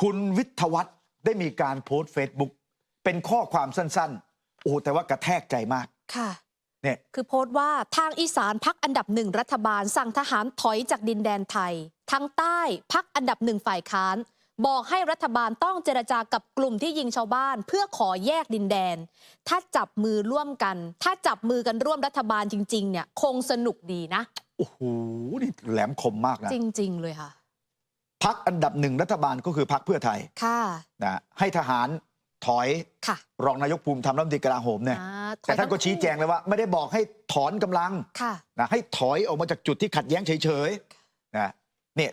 คุณวิทยวัฒน์ได้มีการโพสต์เฟซบุ๊กเป็นข้อความสั้นๆ โอ้แต่ว่ากระแทกใจมากค่ะเนี่ยคือโพสต์ว่าทางอีสานพักอันดับหนึ่งรัฐบาล สั่งทหารถอยจากดินแดนไทย ทางใต้พักอันดับหนึ่งฝ่ายค้าน บอกให้รัฐบาลต้องเจรจากับกลุ่มที่ยิงชาวบ้าน เพื่อขอแยกดินแดน ถ้าจับมือร่วมกัน ถ้าจับมือกันร่วมรัฐบาลจริง ๆ เนี่ย คงสนุกดีนะ โอ้โหนี่แหลมคมมากนะ จริง ๆ เลยค่ะ พักอันดับหนึ่งรัฐบาลก็คือพักเพื่อไทยค่ะนะให้ทหารถอยค่ะรองนายกภูมิธรรมรัฐมนตรีกลาโหมเนี่ยอ่าถอยแต่ท่านก็ทั้งชี้แจงเลยว่า ไม่ได้บอกให้ถอนกำลังค่ะนะให้ถอยออกมาจากจุดที่ขัดแย้งเฉยๆนะเนี่ย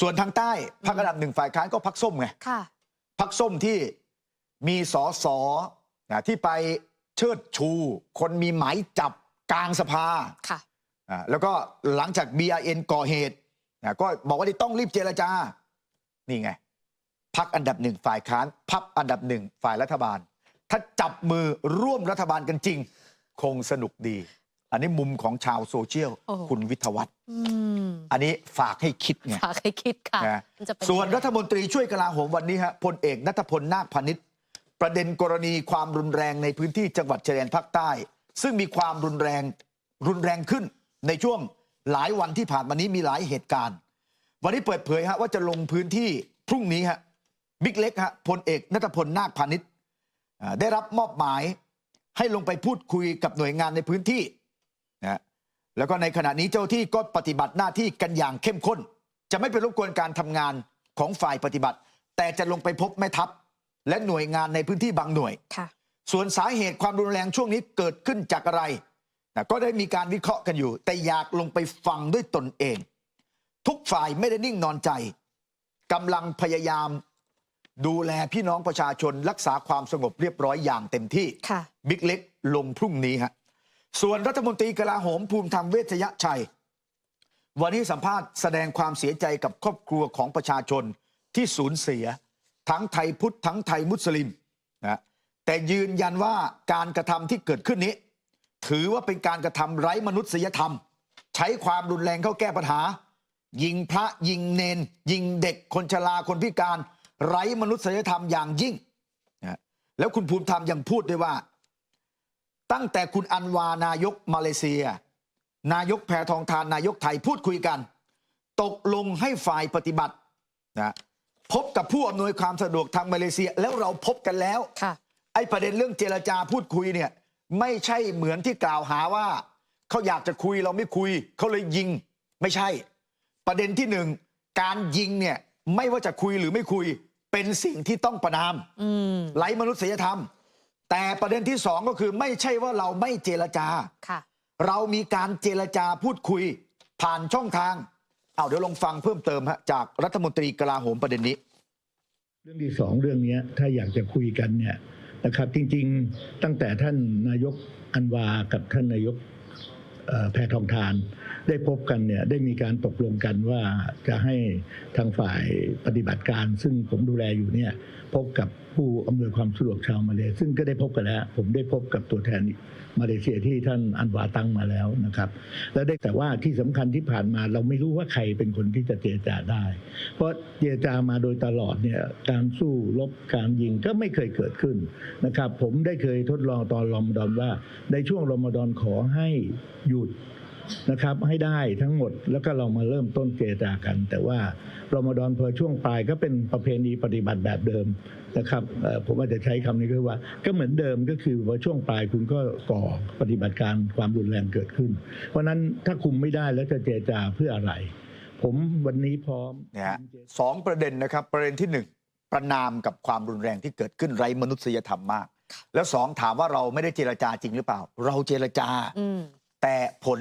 ส่วนทางใต้พักอันดับหนึ่งฝ่ายค้านก็พักส้มไงค่ะพักส้มที่มีสอสอนะที่ไปเชิดชู คนมีหมายจับกลางสภาค่ะอ่าแล้วก็หลังจาก BRN ก่อเหตุ นะก็บอกว่าที่ต้องรีบเจรจา นี่ไงพักอันดับหนึ่งฝ่ายค้านพับอันดับหนึ่งฝ่ายรัฐบาล ถ้าจับมือร่วมรัฐบาลกันจริง คงสนุกดี อันนี้มุมของชาวโซเชียลโอ้โหคุณวิทยวัฒน์อืมอันนี้ฝากให้คิดไงฝากให้คิดค่ะนะมันจะเป็นส่วนยังไงรัฐมนตรีช่วยกลาโหมวันนี้ฮะพลเอกนัทพลนาคพานิชประเด็นกรณีความรุนแรงในพื้นที่จังหวัดชายแดนภาคใต้ ซึ่งมีความรุนแรงรุนแรงขึ้นในช่วง หลายวันที่ผ่านมานี้มีหลายเหตุการณ์ วันนี้เปิดเผยฮะว่าจะลงพื้นที่พรุ่งนี้ฮะบิ๊กเล็กฮะพลเอกนัทพลนาคพานิชอ่าได้รับมอบหมายให้ลงไปพูดคุยกับหน่วยงานในพื้นที่นะฮะแล้วก็ในขณะนี้เจ้าที่ก็ปฏิบัติหน้าที่กันอย่างเข้มข้น จะไม่เป็นรบกวนการทำงานของฝ่ายปฏิบัติ แต่จะลงไปพบแม่ทัพ และหน่วยงานในพื้นที่บางหน่วยค่ะส่วนสาเหตุความรุนแรงช่วงนี้เกิดขึ้นจากอะไร นะก็ได้มีการวิเคราะห์กันอยู่ แต่อยากลงไปฟังด้วยตนเอง ทุกฝ่ายไม่ได้นิ่งนอนใจกำลังพยายามดูแลพี่น้องประชาชนรักษาความสงบเรียบร้อยอย่างเต็มที่ค่ะบิ๊กเล็กลงพรุ่งนี้ฮะส่วนรัฐมนตรีกลาโหมภูมิธรรมเวชยชัย วันนี้สัมภาษณ์แสดงความเสียใจกับครอบครัวของประชาชนที่สูญเสีย ทั้งไทยพุทธทั้งไทยมุสลิมนะแต่ยืนยันว่าการกระทำที่เกิดขึ้นนี้ ถือว่าเป็นการกระทำไร้มนุษยธรรม ใช้ความรุนแรงเข้าแก้ปัญหา ยิงพระยิงเนน ยิงเด็กคนชราคนพิการ ไร้มนุษยธรรมอย่างยิ่งนะแล้วคุณภูมิธรรมยังพูดด้วยว่า ตั้งแต่คุณอันวานายกมาเลเซีย นายกแพทองทานนายกไทยพูดคุยกัน ตกลงให้ฝ่ายปฏิบัตินะพบกับผู้อำนวยความสะดวกทางมาเลเซีย แล้วเราพบกันแล้วค่ะไอ้ประเด็นเรื่องเจรจาพูดคุยเนี่ย ไม่ใช่เหมือนที่กล่าวหาว่าเขาอยากจะคุยเราไม่คุยเขาเลยยิงไม่ใช่ ประเด็นที่หนึ่งการยิงเนี่ยไม่ว่าจะคุยหรือไม่คุย เป็นสิ่งที่ต้องประนามอืมไร้มนุษยธรรม แต่ประเด็นที่สองก็คือไม่ใช่ว่าเราไม่เจรจาค่ะเรามีการเจรจาพูดคุยผ่านช่องทาง เอาเดี๋ยวลองฟังเพิ่มเติมฮะจากรัฐมนตรีกลาโหมประเด็นนี้ เรื่องที่สองเรื่องเนี้ยถ้าอยากจะคุยกันเนี่ย นะครับ จริงๆ ตั้งแต่ท่านนายกอันวากับท่านนายกแพทองทานได้พบกันเนี่ยได้มีการตกลงกันว่าจะให้ทางฝ่ายปฏิบัติการ ซึ่งผมดูแลอยู่เนี่ยพบกับผู้อำนวยความสะดวกชาวมาเลซึ่งก็ได้พบกันแล้ว ผมได้พบกับตัวแทน มาเลเซียที่ท่านอันวาตั้งมาแล้วนะครับ แล้วได้แต่ว่าที่สำคัญที่ผ่านมาเราไม่รู้ว่าใครเป็นคนที่จะเจรจาได้ เพราะเจรจามาโดยตลอดเนี่ยการสู้รบการยิงก็ไม่เคยเกิดขึ้นนะครับ ผมได้เคยทดลองตอนรอมฎอนว่า ในช่วงรอมฎอนขอให้หยุดนะครับให้ได้ทั้งหมดแล้วก็เรามาเริ่มต้นเจรจากัน แต่ว่ารอมฎอนพอช่วงปลายก็เป็นประเพณีปฏิบัติแบบเดิม นะครับเอ่อผมอาจจะใช้คำนี้ก็ว่า ก็เหมือนเดิมก็คือว่าช่วงปลายคุณก็ก่อปฏิบัติการความรุนแรงเกิดขึ้น เพราะฉะนั้นถ้าคุมไม่ได้แล้วจะเจรจาเพื่ออะไร ผมวันนี้พร้อมเนี่ยฮะสองประเด็นนะครับ ประเด็นที่หนึ่งประนามกับความรุนแรงที่เกิดขึ้นไร้มนุษยธรรมมาก แล้วสองถามว่าเราไม่ได้เจรจาจริงหรือเปล่า เราเจรจาอืมแต่ผล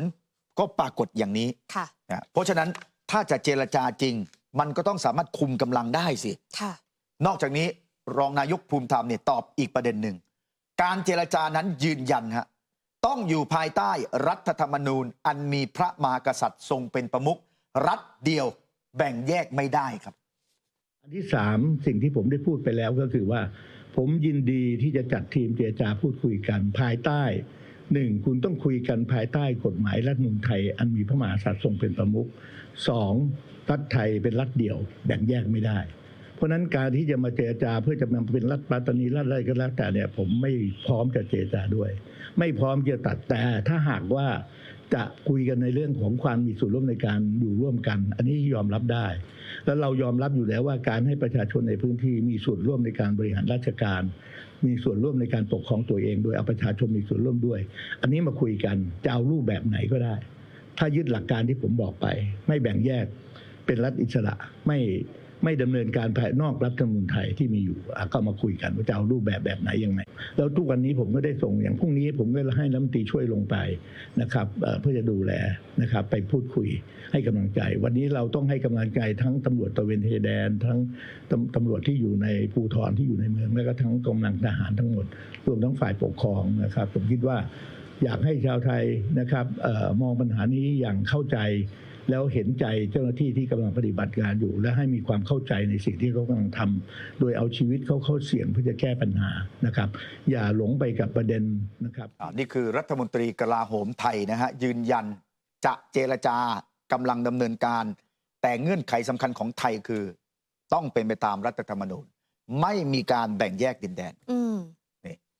ก็ปรากฏอย่างนี้ค่ะนะเพราะฉะนั้นถ้าจะเจรจาจริง มันก็ต้องสามารถคุมกำลังได้สิค่ะนอกจากนี้ รองนายกภูมิธรรมเนี่ยตอบอีกประเด็นหนึ่ง การเจรจานั้นยืนยันฮะต้องอยู่ภายใต้รัฐธรรมนูญ อันมีพระมหากษัตริย์ทรงเป็นประมุขรัฐเดียวแบ่งแยกไม่ได้ครับ อันที่สามสิ่งที่ผมได้พูดไปแล้วก็คือว่า ผมยินดีที่จะจัดทีมเจรจาพูดคุยกันภายใต้หนึ่งคุณต้องคุยกันภายใต้กฎหมายรัฐมนูญไทย อันมีพระมหากษัตริย์ทรงเป็นประมุขสองรัฐไทยเป็นรัฐเดียวแบ่งแยกไม่ได้ เพราะฉะนั้นการที่จะมาเจรจาเพื่อจะมาเป็นรัฐปัตตานีรัฐอะไรก็แล้วแต่เนี่ย ผมไม่พร้อมจะเจรจาด้วย ไม่พร้อมจะตัดแต่ถ้าหากว่าจะคุยกันในเรื่องของความมีส่วนร่วมในการอยู่ร่วมกัน อันนี้ยอมรับได้ แล้วเรายอมรับอยู่แล้วว่าการให้ประชาชนในพื้นที่มีส่วนร่วมในการบริหารราชการ มีส่วนร่วมในการปกครองตัวเอง โดยเอาประชาชนมีส่วนร่วมด้วย อันนี้มาคุยกันจะเอารูปแบบไหนก็ได้ ถ้ายึดหลักการที่ผมบอกไป ไม่แบ่งแยกเป็นรัฐอิสระไม่ ไม่ดำเนินการภายนอกรัฐธรรมนูญไทยที่มีอยู่ก็มาคุยกันว่าจะเอารูปแบบแบบไหนยังไงแล้วทุกวันนี้ผมก็ได้ส่งอย่างพรุ่งนี้ ผมก็ให้รัฐมนตรีช่วยลงไปนะครับเพื่อจะดูแลนะครับ ไปพูดคุยให้กำลังใจ วันนี้เราต้องให้กำลังใจทั้งตำรวจตะเวนชายแดน ทั้งตำตำรวจที่อยู่ในภูธรที่อยู่ในเมืองแล้วก็ทั้งกำลังทหารทั้งหมดรวมทั้งฝ่ายปกครองนะครับ ผมคิดว่าอยากให้ชาวไทยนะครับออมองปัญหานี้อย่างเข้าใจ แล้วเห็นใจเจ้าหน้าที่ที่กำลังปฏิบัติงานอยู่ และให้มีความเข้าใจในสิ่งที่เขากำลังทำโดยเอาชีวิตเขาเข้าเสี่ยงเพื่อจะแก้ปัญหานะครับ อย่าหลงไปกับประเด็นนะครับอ่านี่คือรัฐมนตรีกลาโหมไทยนะฮะยืนยันจะเจรจากำลังดำเนินการ แต่เงื่อนไขสำคัญของไทยคือ ต้องเป็นไปตามรัฐธรรมนูญ ไม่มีการแบ่งแยกดินแดน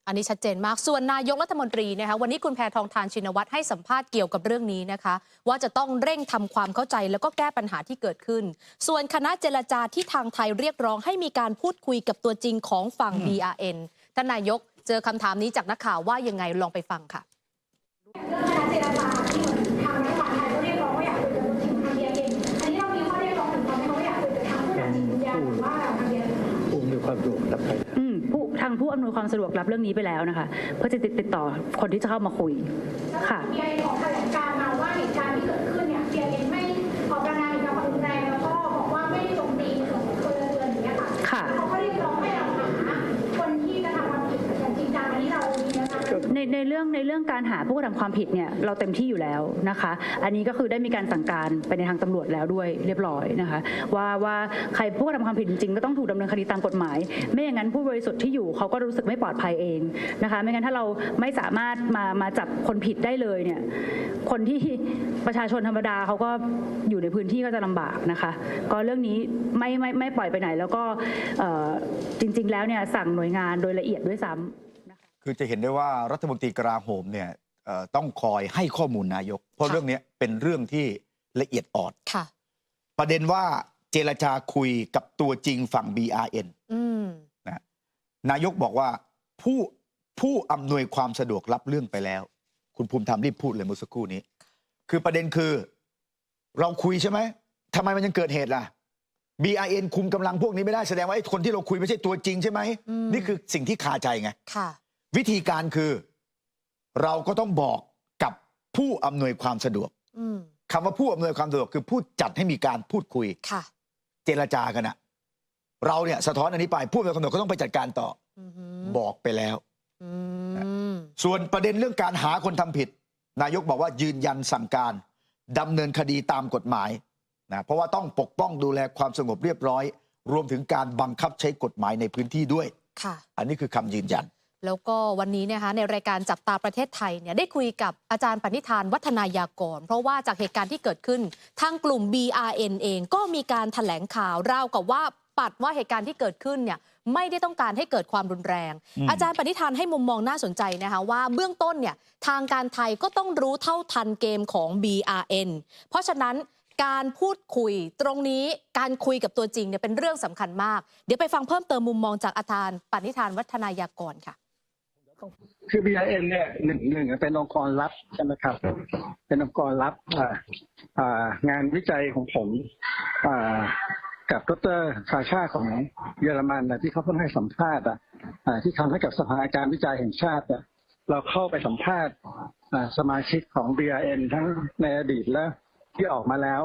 อืมนี่อันนี้ชัดเจนมาก ส่วนนายกรัฐมนตรีนะคะวันนี้คุณแพทองทานชินวัตรให้สัมภาษณ์เกี่ยวกับเรื่องนี้นะคะ ว่าจะต้องเร่งทำความเข้าใจแล้วก็แก้ปัญหาที่เกิดขึ้น ส่วนคณะเจรจาที่ทางไทยเรียกร้องให้มีการพูดคุยกับตัวจริงของฝั่ง BRN ท่านนายกเจอคำถามนี้จากนักข่าวว่ายังไงลองไปฟังค่ะการเจรจาที่เหมือนทางรัฐบาลไทยก็เรียกร้องว่าอยากคุยกับตัวจริงทางเดียเองอันนี้เรามีข้อเรียกร้องถึงความที่เขาอยากคุยกับทางผู้นำจิตวิญญาณหรือว่าทางเดียผู้มีความสุขรับไปอืม ผู้ทางผู้อำนวยความสะดวกรับเรื่องนี้ไปแล้วนะคะ เพื่อจะติดติดต่อคนที่จะเข้ามาคุยค่ะมีของแถลงการมาว่าเหตุการณ์ที่เกิดขึ้นเนี่ย ในในเรื่องในเรื่องการหาผู้กระทำความผิดเนี่ยเราเต็มที่อยู่แล้วนะคะ อันนี้ก็คือได้มีการสั่งการไปในทางตำรวจแล้วด้วยเรียบร้อยนะคะ ว่าว่าใครผู้กระทำความผิดจริงก็ต้องถูกดำเนินคดีตามกฎหมาย ไม่อย่างนั้นผู้บริสุทธิ์ที่อยู่เขาก็รู้สึกไม่ปลอดภัยเองนะคะ ไม่งั้นถ้าเราไม่สามารถมามาจับคนผิดได้เลยเนี่ยคนที่ประชาชนธรรมดาเขาก็อยู่ในพื้นที่ก็จะลำบากนะคะ ก็เรื่องนี้ไม่ไม่ไม่ปล่อยไปไหน แล้วก็จริง ๆ แล้วเนี่ยสั่งหน่วยงานโดยละเอียดด้วยซ้ำนะ คะคือจะเห็นได้ว่ารัฐมนตรีกลาโหมเนี่ยเอ่อต้องคอยให้ข้อมูลนายก เพราะค่ะเรื่องเนี้ยเป็นเรื่องที่ละเอียดอ่อนค่ะประเด็นว่าเจรจาคุยกับตัวจริงฝั่ง BRN อืมนะนายกบอกว่าผู้ผู้อำนวยความสะดวกรับเรื่องไปแล้ว คุณภูมิธรรมรีบพูดเลยเมื่อสักครู่นี้ คือประเด็นคือ เราคุยใช่ไหมทำไมมันยังเกิดเหตุล่ะ BRN คุมกำลังพวกนี้ไม่ได้แสดงว่าไอ้คนที่เราคุยไม่ใช่ตัวจริงใช่ไหมอืมนี่คือสิ่งที่คาใจไงค่ะ วิธีการคือ เราก็ต้องบอกกับผู้อำนวยความสะดวกอืมคำว่าผู้อำนวยความสะดวกคือผู้จัดให้มีการพูดคุยค่ะเจรจากันอะเราเนี่ยสะท้อนอันนี้ไปผู้อำนวยความสะดวกก็ต้องไปจัดการต่ออือหืออบอกไปแล้วอืมส่วนประเด็นเรื่องการหาคนทำผิด นายกบอกว่ายืนยันสั่งการดำเนินคดีตามกฎหมายนะเพราะว่าต้องปกป้องดูแลความสงบเรียบร้อย รวมถึงการบังคับใช้กฎหมายในพื้นที่ด้วยค่ะอันนี้คือคำยืนยัน แล้วก็วันนี้เนยนะคะในรายการจับตาประเทศไทยเนี่ยได้คุยกับอาจารย์ปณิธานวัฒนายากร เพราะว่าจากเหตุการณ์ที่เกิดขึ้น ทางกลุ่ม BRN เองก็มีการถแถลงข่าวราวกับว่าปัดว่าเหตุการณ์ที่เกิดขึ้นเนี่ยไม่ได้ต้องการให้เกิดความรุนแรงอืมอาจารย์ปณิธานให้มุมมองน่าสนใจนะคะว่าเบื้องต้นเนี่ยทางการไทยก็ต้องรู้เท่าทันเกมของ BRN เพราะฉะนั้นการพูดคุยตรงนี้การคุยกับตัวจริงเนี่ยเป็นเรื่องสำคัญมาก เดี๋ยวไปฟังเพิ่มเติมมุมมองจากอาจารย์ปณิธานวัฒนายากรค่ะ คือ BIN เนี่ยหนึ่งหนึ่งเป็นองค์กรลับใช่ไหมครับ เป็นองค์กรลับอ่าอ่างานวิจัยของผมอ่ากับดรชาชาของเยอรมันนะที่เขาเพิ่งให้สัมภาษณ์อะอ่าที่ทำให้กับสภาการวิจัยแห่งชาติอะเราเข้าไปสัมภาษณ์สมาชิกของ BIN ทั้งในอดีตและที่ออกมาแล้ว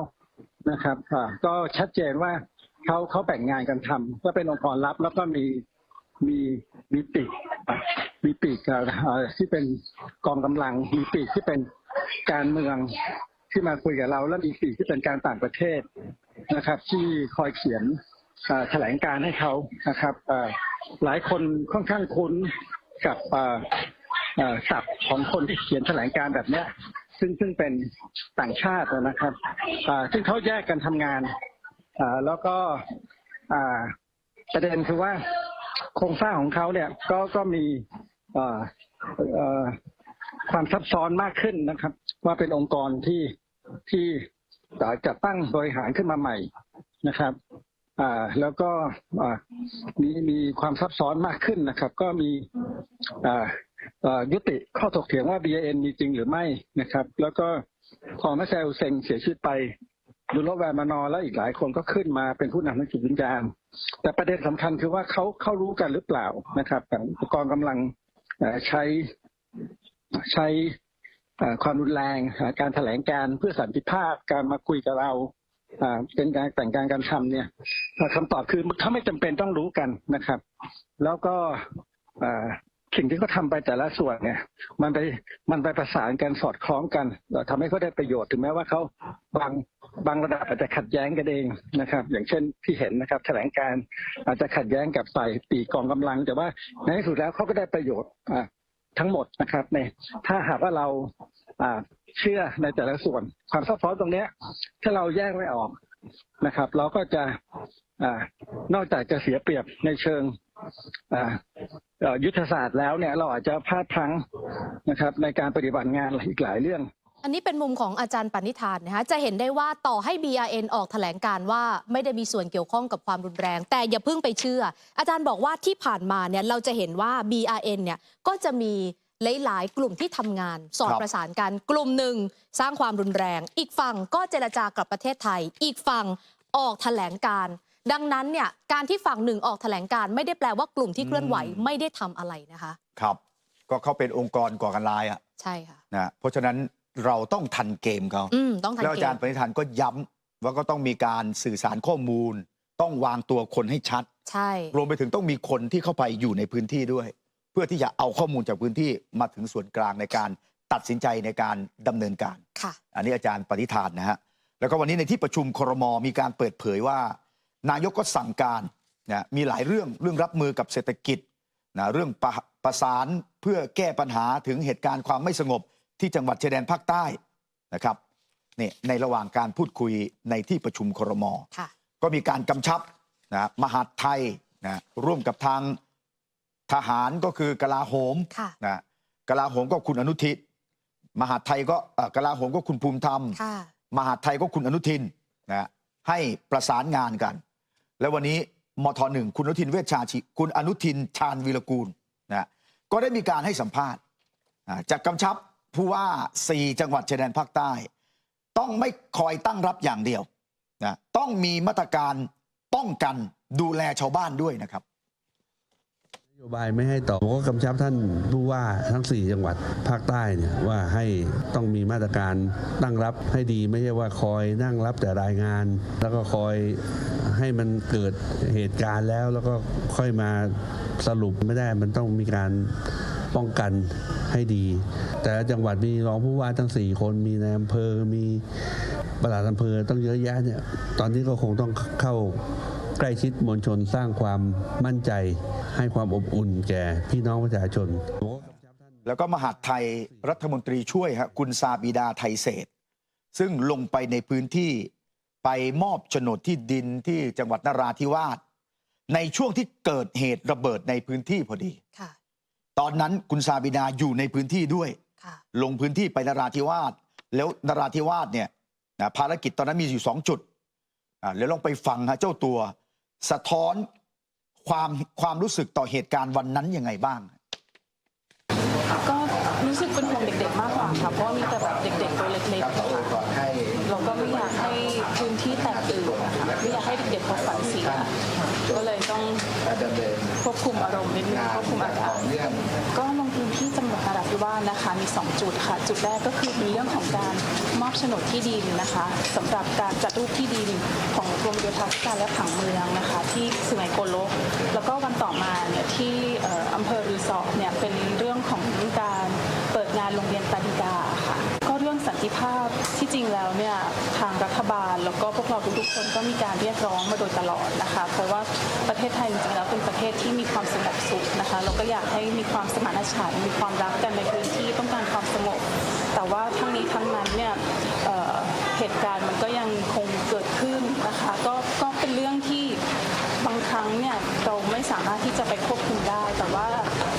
นะครับก็ชัดเจนว่าเขาเขาแบ่งงานกันทำก็เป็นองค์กรลับแล้วก็มีมีมีปีก มีปีกที่เป็นกองกำลัง มีปีกที่เป็นการเมืองที่มาคุยกับเรา และมีปีกที่เป็นการต่างประเทศนะครับ ที่คอยเขียนแถลงการให้เขานะครับหลายคนค่อนข้างคุ้นกับศัพท์ของคนที่เขียนแถลงการแบบเนี้ย ซึ่งซึ่งเป็นต่างชาตินะครับซึ่งเขาแยกกันทำงานแล้วก็ประเด็นคือว่า โครงสร้างของเขาเนี่ยก็ก็มีความซับซ้อนมากขึ้นนะครับ ว่าเป็นองค์กรที่ที่จัดตั้งบริหารขึ้นมาใหม่นะครับอ่าแล้วก็มีมีความซับซ้อนมากขึ้นนะครับ ก็มีอ่าอ่อยุติข้อถกเถียงว่า BAN มีจริงหรือไม่นะครับ แล้วก็พอแมสเซลเซงเสียชีวิตไป ดูโรแวร์มานอร์แล้วอีกหลายคนก็ขึ้นมาเป็นผู้นำทางจิตวิญญาณ แต่ประเด็นสำคัญคือว่าเขาเขารู้กันหรือเปล่านะครับกองกำลังใช้ใช้ความรุนแรงการแถลงการเพื่อสันติภาพการมาคุยกับเราเป็นการแต่งการการทำเนี่ยคำตอบคือถ้าไม่จำเป็นต้องรู้กันนะครับ แล้วก็ สิ่งที่เขาทำไปแต่ละส่วนเนี่ย มันไปมันไปประสานกันสอดคล้องกันทำให้เขาได้ประโยชน์ถึงแม้ว่าเขาบางบางระดับอาจจะขัดแย้งกันเองนะครับ อย่างเช่นที่เห็นนะครับ แถลงการอาจจะขัดแย้งกับฝ่ายปีกองกำลัง แต่ว่าในที่สุดแล้วเขาก็ได้ประโยชน์อ่าทั้งหมดนะครับในถ้าหากว่าเราอ่าเชื่อในแต่ละส่วน ความซับซ้อนตรงเนี้ยถ้าเราแยกไม่ออกนะครับ เราก็จะอานอกจากจะเสียเปรียบในเชิงอ่า ยุทธศาสตร์แล้วเนี่ยเราอาจจะพลาดพลั้งนะครับในการปฏิบัติงานอีกหลายเรื่อง อันนี้เป็นมุมของอาจารย์ปณิธานนะคะจะเห็นได้ว่าต่อให้ BRN ออกแถลงการว่าไม่ได้มีส่วนเกี่ยวข้องกับความรุนแรง แต่อย่าเพิ่งไปเชื่อ อาจารย์บอกว่าที่ผ่านมาเนี่ยเราจะเห็นว่า BRN เนี่ยก็จะมีหลาย ๆ กลุ่มที่ทำงาน สอดประสานกันกลุ่มหนึ่งสร้างความรุนแรง อีกฝั่งก็เจรจากับประเทศไทย อีกฝั่งออกแถลงการ ดังนั้นเนี่ยการที่ฝั่งหนึ่งออกแถลงการไม่ได้แปลว่ากลุ่มที่เคลื่อนไหวไม่ได้ทำอะไรนะคะ ครับ ก็เขาเป็นองค์กรก่อการร้ายอะใช่ค่ะนะเพราะฉะนั้นเราต้องทันเกมเขาอืมต้องทันแล้วอาเกจารมย์ปณิธานก็ย้ำว่าก็ต้องมีการสื่อสารข้อมูล ต้องวางตัวคนให้ชัด ใช่ รวมไปถึงต้องมีคนที่เข้าไปอยู่ในพื้นที่ด้วย เพื่อที่จะเอาข้อมูลจากพื้นที่มาถึงส่วนกลางในการตัดสินใจในการดำเนินการค่ะ อันนี้อาจารย์ปณิธานนะฮะแล้วก็วันนี้ในที่ประชุมครมมีการเปิดเผยว่า นายกก็สั่งการนะมีหลายเรื่องเรื่องรับมือกับเศรษฐกิจนะเรื่องประประสานเพื่อแก้ปัญหาถึงเหตุการณ์ความไม่สงบที่จังหวัดชายแดนภาคใต้นะครับนี่ในระหว่างการพูดคุยในที่ประชุมครมค่ะก็มีการกำชับนะมหาดไทยนะร่วมกับทางทหารก็คือกลาโหมค่ะนะกลาโหมก็คุณอนุทินมหาดไทยก็เอ่อกลาโหมก็คุณภูมิธรรมค่ะมหาดไทยก็คุณอนุทินนะให้ประสานงานกัน แล้ววันนี้มทหนึ่งคุณอนุทินเวชชาชีคุณอนุทินชาญวีรกูลนะก็ได้มีการให้สัมภาษณ์จากกำชับผู้ว่า 4 จังหวัดชายแดนภาคใต้ ต้องไม่คอยตั้งรับอย่างเดียวนะต้องมีมาตรการป้องกันดูแลชาวบ้านด้วยนะครับนโยบายไม่ให้ต่อผมก็กำชับท่านผู้ว่าทั้ง 4 จังหวัดภาคใต้เนี่ยว่าให้ต้องมีมาตรการตั้งรับให้ดีไม่ใช่ว่าคอยนั่งรับแต่รายงาน แล้วก็คอย ให้มันเกิดเหตุการณ์แล้ว แล้วก็ค่อยมาสรุปไม่ได้มันต้องมีการป้องกันให้ดี แต่จังหวัดมีรองผู้ว่าทั้ง 4 คนมีนายอำเภอมีประหลัดอำเภอต้องเยอะแยะเนี่ยตอนนี้ก็คงต้องเข้าใกล้ชิดมวลชนสร้างความมั่นใจ ให้ความอบอุ่นแก่พี่น้องประชาชน แล้วก็มหาดไทยรัฐมนตรีช่วยฮะคุณซาบิดาไทยเศษ ซึ่งลงไปในพื้นที่ ไปมอบโฉนดที่ดินที่จังหวัดนราธิวาสในช่วงที่เกิดเหตุระเบิดในพื้นที่พอดี ค่ะ ตอนนั้นคุณซาบิดาอยู่ในพื้นที่ด้วย ค่ะ ลงพื้นที่ไปนราธิวาสแล้วนราธิวาสเนี่ยนะภารกิจตอนนั้นมีอยู่สองจุดอ่าแล้วลองไปฟังฮะเจ้าตัว สะท้อนความความรู้สึกต่อเหตุการณ์วันนั้นยังไงบ้าง ก็รู้สึกเป็นห่วงเด็กๆมากกว่าค่ะ เพราะว่ามีแต่ เขาฝันเสียก็เลยต้องควบคุมอารมณ์นิดนึงควบคุมอาการก็ลงพื้นที่จังหวัดนราธิวาสนะคะมี 2 จุดค่ะ จุดแรกก็คือเป็นเรื่องของการมอบโฉนดที่ดินนะคะสำหรับการจัดรูปที่ดินของกรมโยธาธิการและผังเมืองนะคะ ที่สุไหงโกลก แล้วก็วันต่อมาเนี่ยที่เอ่ออำเภอรือสอเนี่ยเป็นเรื่องของการเปิดงานโรงเรียนปาริดาค่ะก็เรื่อง สันติภาพที่จริงแล้วเนี่ยทางรัฐบาลแล้วก็พวกเราทุกๆคนก็มีการเรียกร้องมาโดยตลอดนะคะ เพราะว่าประเทศไทยจริงๆแล้วเป็นประเทศที่มีความสงบสุขนะคะเราก็อยากให้มีความสมานฉันท์มีความรักกันในพื้นที่ต้องการความสงบ แต่ว่าทั้งนี้ทั้งนั้นเนี่ยเอ่อเหตุการณ์มันก็ยังคงเกิดขึ้นนะคะ ก็ก็เป็นเรื่องที่บางครั้งเนี่ย สามารถที่จะไปควบคุมได้ แต่ว่า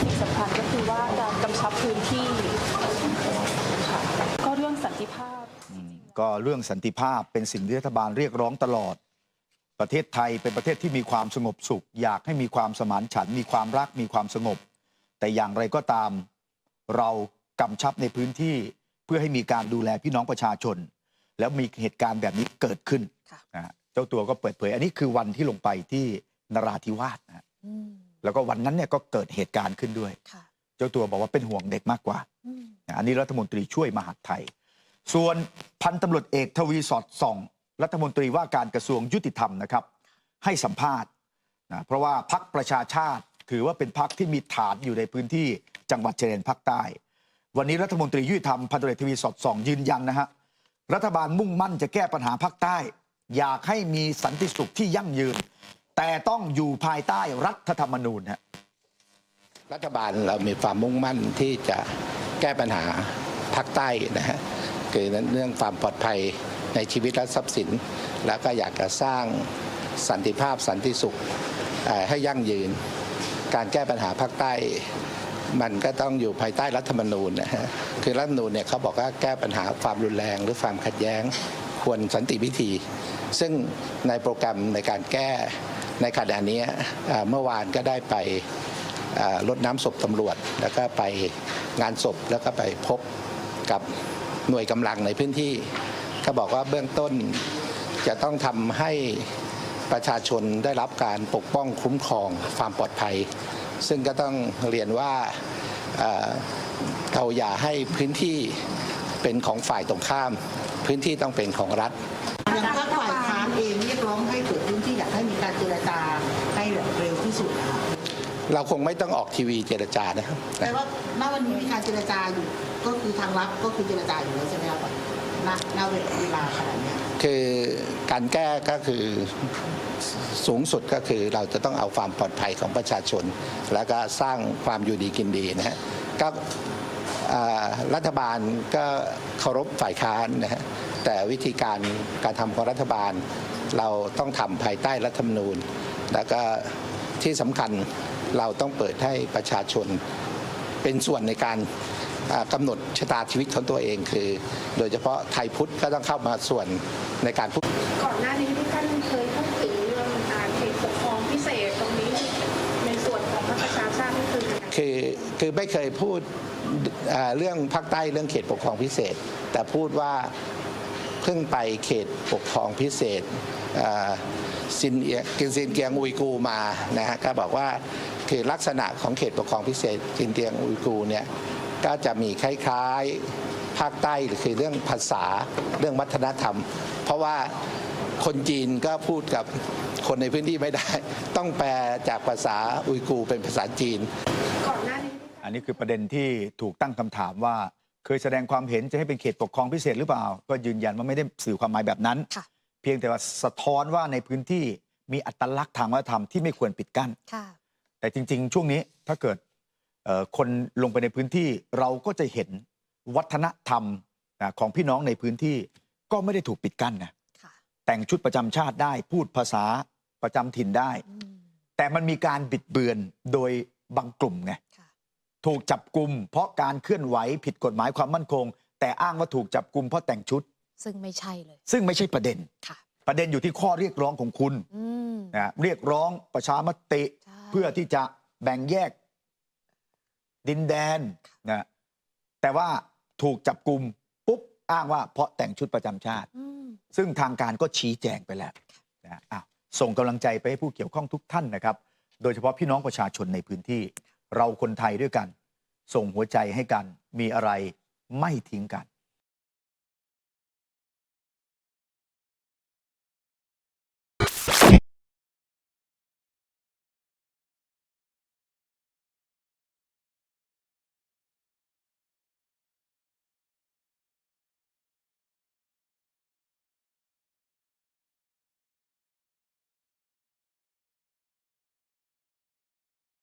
สิ่งสำคัญก็คือว่าการกำชับพื้นที่ค่ะก็เรื่องสันติภาพ ก็เรื่องสันติภาพเป็นสิ่งที่รัฐบาลเรียกร้องตลอด ประเทศไทยเป็นประเทศที่มีความสงบสุข อยากให้มีความสมานฉันท์มีความรักมีความสงบ แต่อย่างไรก็ตามเรากำชับในพื้นที่เพื่อให้มีการดูแลพี่น้องประชาชน แล้วมีเหตุการณ์แบบนี้เกิดขึ้นค่ะนะฮะเจ้าตัวก็เปิดเผย อันนี้คือวันที่ลงไปที่นราธิวาสนะฮะอืมแล้วก็วันนั้นเนี่ยก็เกิดเหตุการณ์ขึ้นด้วย ค่ะ เจ้าตัวบอกว่าเป็นห่วงเด็กมากกว่า อืม อันนี้รัฐมนตรีช่วยมหาดไทย ส่วนพันตำรวจเอกทวีสอดส่อง รัฐมนตรีว่าการกระทรวงยุติธรรมนะครับ ให้สัมภาษณ์นะเพราะว่าพักประชาชาติถือว่าเป็นพักที่มีฐานอยู่ในพื้นที่จังหวัดชายแดนภาคใต้ วันนี้รัฐมนตรียุติธรรมพันตำรวจเอกทวีสอดส่องยืนยันนะฮะรัฐบาลมุ่งมั่นจะแก้ปัญหาภาคใต้ อยากให้มีสันติสุขที่ยั่งยืน แต่ต้องอยู่ภายใต้รัฐธรรมนูญฮะรัฐบาลเรามีความมุ่งมั่นที่จะแก้ปัญหาภาคใต้นะฮะ คือเรื่องความปลอดภัยในชีวิตและทรัพย์สิน แล้วก็อยากจะสร้างสันติภาพสันติสุขให้ยั่งยืน การแก้ปัญหาภาคใต้มันก็ต้องอยู่ภายใต้รัฐธรรมนูญนะฮะคือรัฐธรรมนูญเนี่ยเขาบอกว่าแก้ปัญหาความรุนแรง หรือความขัดแย้งควรสันติวิธี ซึ่งในโปรแกรมในการแก้ในขณะนี้เมื่อวานก็ได้ไปอ่ารดน้ำศพตำรวจ แล้วก็ไปงานศพแล้วก็ไปพบกับ หน่วยกำลังในพื้นที่ ก็บอกว่าเบื้องต้นจะต้องทำให้ประชาชนได้รับการปกป้องคุ้มครองความปลอดภัย ซึ่งก็ต้องเรียนว่าเอ่อเราอย่าให้พื้นที่เป็นของฝ่ายตรงข้าม พื้นที่ต้องเป็นของรัฐอย่างพรรคฝ่ายค้านเองเรียกร้องให้เกิดพื้นที่อยากให้มีการเจรจาให้แบบเร็วที่สุดนะคะเราคงไม่ต้องออกทีวีเจรจานะครับแต่ว่าณวันนี้มีการเจรจาอยู่ ก็คือทางลับก็คือเจรจาอยู่แล้วใช่ไหมครับณณเวลาขนาดนี้คือการแก้ก็คือสูงสุดก็คือเราจะต้องเอาความปลอดภัยของประชาชน แล้วก็สร้างความอยู่ดีกินดีนะฮะก็รัฐบาลก็เคารพฝ่ายค้านนะฮะแต่วิธีการการทำของรัฐบาล เราต้องทำภายใต้รัฐธรรมนูญ แล้วก็ที่สำคัญเราต้องเปิดให้ประชาชนเป็นส่วนในการ อ่ากำหนดชะตาชีวิตของตัวเองคือ โดยเฉพาะไทยพุทธก็ต้องเข้ามาส่วนในการพูดก่อนหน้านี้ที่ท่านเคยพูดถึงเรื่องอ่าเขตปกครองพิเศษตรงนี้ในส่วนของพรรคประชาชาตินี่คือคือคือไม่เคยพูดเรื่องภาคใต้เรื่องเขตปกครองพิเศษ แต่พูดว่าเพิ่งไปเขตปกครองพิเศษซินเอียกินซินเกียงอุยกูมานะฮะก็บอกว่าคือลักษณะของเขตปกครองพิเศษซินเกียงอุยกูเนี่ย ก็จะมีคล้ายๆภาคใต้หรือคือเรื่องภาษาเรื่องวัฒนธรรม เพราะว่าคนจีนก็พูดกับคนในพื้นที่ไม่ได้ ต้องแปลจากภาษาอุยกูเป็นภาษาจีนก่อนหน้านี้อันนี้คือประเด็นที่ถูกตั้งคำถามว่า เคยแสดงความเห็นจะให้เป็นเขตปกครองพิเศษหรือเปล่า ก็ยืนยันว่าไม่ได้สื่อความหมายแบบนั้นค่ะเพียงแต่ว่าสะท้อนว่าในพื้นที่มีอัตลักษณ์ทางวัฒนธรรมที่ไม่ควรปิดกั้นค่ะแต่จริง ๆ ช่วงนี้ถ้าเกิดเอ่อ คนลงไปในพื้นที่เราก็จะเห็นวัฒนธรรมอะของพี่น้องในพื้นที่ก็ไม่ได้ถูกปิดกั้นนะค่ะแต่งชุดประจำชาติได้พูดภาษาประจำถิ่นได้อืมแต่มันมีการบิดเบือนโดยบางกลุ่มไงค่ะถูกจับกลุ่มเพราะการเคลื่อนไหวผิดกฎหมายความมั่นคง แต่อ้างว่าถูกจับกลุ่มเพราะแต่งชุด ซึ่งไม่ใช่เลย ซึ่งไม่ใช่ประเด็นค่ะประเด็นอยู่ที่ข้อเรียกร้องของคุณอืมนะเรียกร้องประชามติใช่เพื่อที่จะแบ่งแยก ดินแดนนะแต่ว่าถูกจับกลุ่มปุ๊บอ้างว่าเพราะแต่งชุดประจำชาติอืมซึ่งทางการก็ชี้แจงไปแล้วนะอ้าวส่งกำลังใจไปให้ผู้เกี่ยวข้องทุกท่านนะครับ โดยเฉพาะพี่น้องประชาชนในพื้นที่ เราคนไทยด้วยกัน ส่งหัวใจให้กันมีอะไรไม่ทิ้งกัน